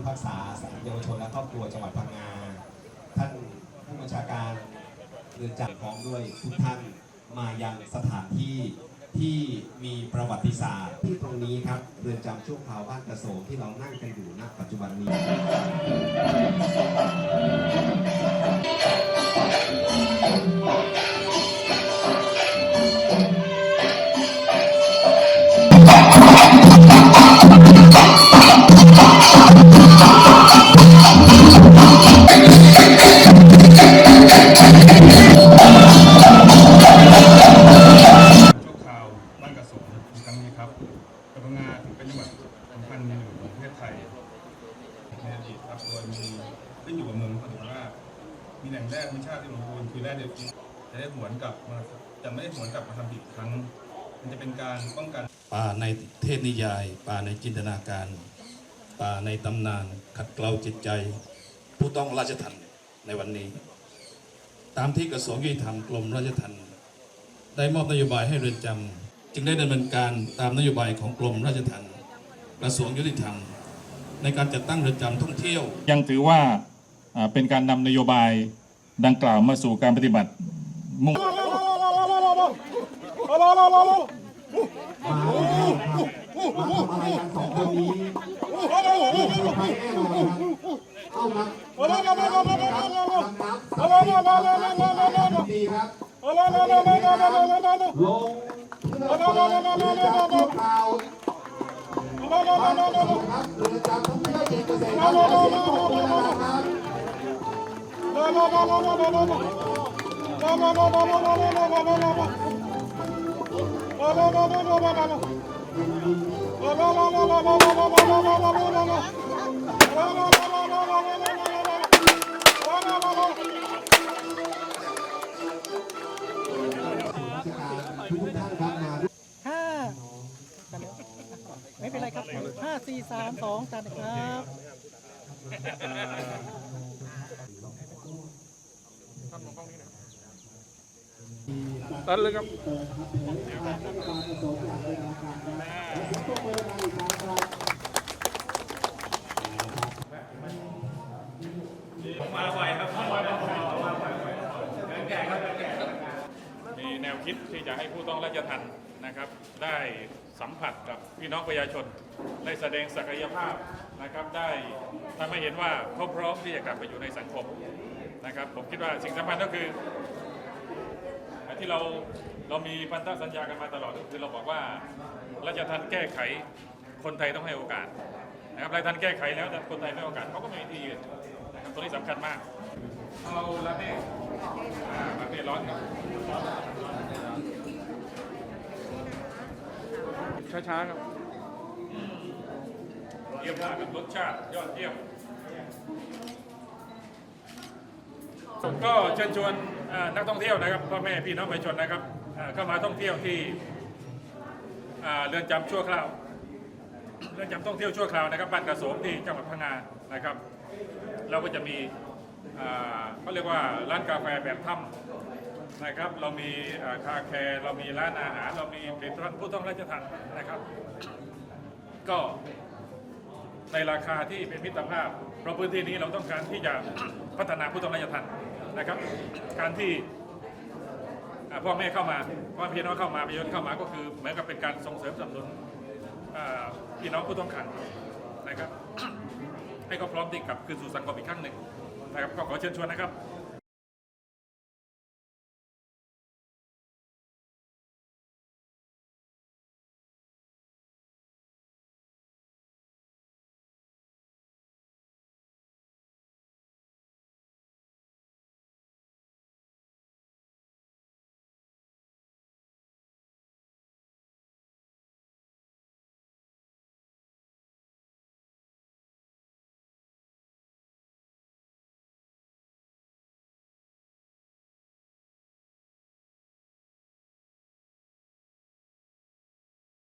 พิพากษาศาลเยาวชนและครอบครัวจังหวัดพังงา ท่านผู้บัญชาการเรือนจำพร้อมด้วยทุกท่านมายังสถานที่ที่มีประวัติศาสตร์ที่ตรงนี้ครับเรือนจำชั่วคราวบ้านกระโสมที่เรานั่งกันอยู่ณปัจจุบันนี้ ประเทศไทยในอดีตครับโดยมีขึ้นอยู่กับเมืองนครศรีธรรมรามีแหล่งแร่ธรรมชาติที่สมบูรณ์คือแร่เดียวกันจะได้หวนกลับมาจะไม่ได้หวนกลับมาทำผิดอีกครั้ง มันจะเป็นการป้องกันป่าในเทพนิยาย ป่าในจินตนาการ ป่าในตำนานขัดเกลาจิตใจ ผู้ต้องราชทัณฑ์ในวันนี้ ตามที่กระทรวงยุติธรรมกรมราชทัณฑ์ได้มอบนโยบายให้เรือนจำจึงได้ดำเนินการตามนโยบายของกรมราชทัณฑ กระทรวงยุติธรรม ในการจัดตั้งเรือนจำท่องเที่ยว ยังถือว่าอ่าเป็นการนำนโยบายดังกล่าวมาสู่การปฏิบัติมุ่งมาแล้วครับมาทำอะไรกันสอง คนนี้นี่คือใครแน่นอนครับเอามาครับครับครับครับดีครับลงเพื่อเป็นเรือดำชั่วคราวบ้านกระโสมครับเรือดำท่องเที่ยวเย็นเกษตรครับขอเสียงปรบมือนะครับ ไม่เป็นไรครับห้าสี่สามสองจัดครับตัดเลยครับ มีแนวคิด ที่จะให้ผู้ต้องราชทัณฑ์นะครับ ได้สัมผัสกับพี่น้องประชาชนได้แสดงศักยภาพนะครับ ได้ทำให้เห็นว่าเขาพร้อมที่จะกลับไปอยู่ในสังคมนะครับ ผมคิดว่าสิ่งสำคัญก็คือ ที่เราเรามีพันธสัญญากันมาตลอดก็คือเราบอกว่าราชทัณฑ์แก้ไขคนไทยต้องให้โอกาสนะครับราชทัณฑ์แก้ไขแล้วแต่คนไทยไม่ให้โอกาสเขาก็ไม่มีทีอื่นนะครับตัวนี้สำคัญมากเราละเน่อ่าละเน่ร้อนครับ ช้าๆครับเยี่ยมมากครับรสชาติยอดเยี่ยม ก็เชิญชวนนักท่องเที่ยวนะครับพ่อแม่พี่น้องประชาชนนะครับเข้ามาท่องเที่ยวที่เรือนจำชั่วคราวเรือนจำท่องเที่ยวชั่วคราวนะครับบ้านกระโสมที่จังหวัดพังงานะครับ เราก็จะมีเขาเรียกว่าร้านกาแฟแบบถ้ำ นะครับ เรามีคาแคร์เรามีร้านอาหาร เรามีผลิตภัณฑ์ผู้ต้องราชทัณฑ์นะครับ ก็ในราคาที่เป็นมิตรภาพ เพราะพื้นที่นี้เราต้องการที่จะพัฒนาผู้ต้องราชทัณฑ์นะครับ การที่พ่อแม่เข้ามาพ่อพี่น้องเข้ามาประชาชนเข้ามาก็คือเหมือนกับเป็นการส่งเสริมสนับสนุนพี่น้องผู้ต้องขังนะครับ ให้เขาพร้อมที่กลับคืนสู่สังคมอีกครั้งหนึ่งนะครับก็ขอเชิญชวนนะครับ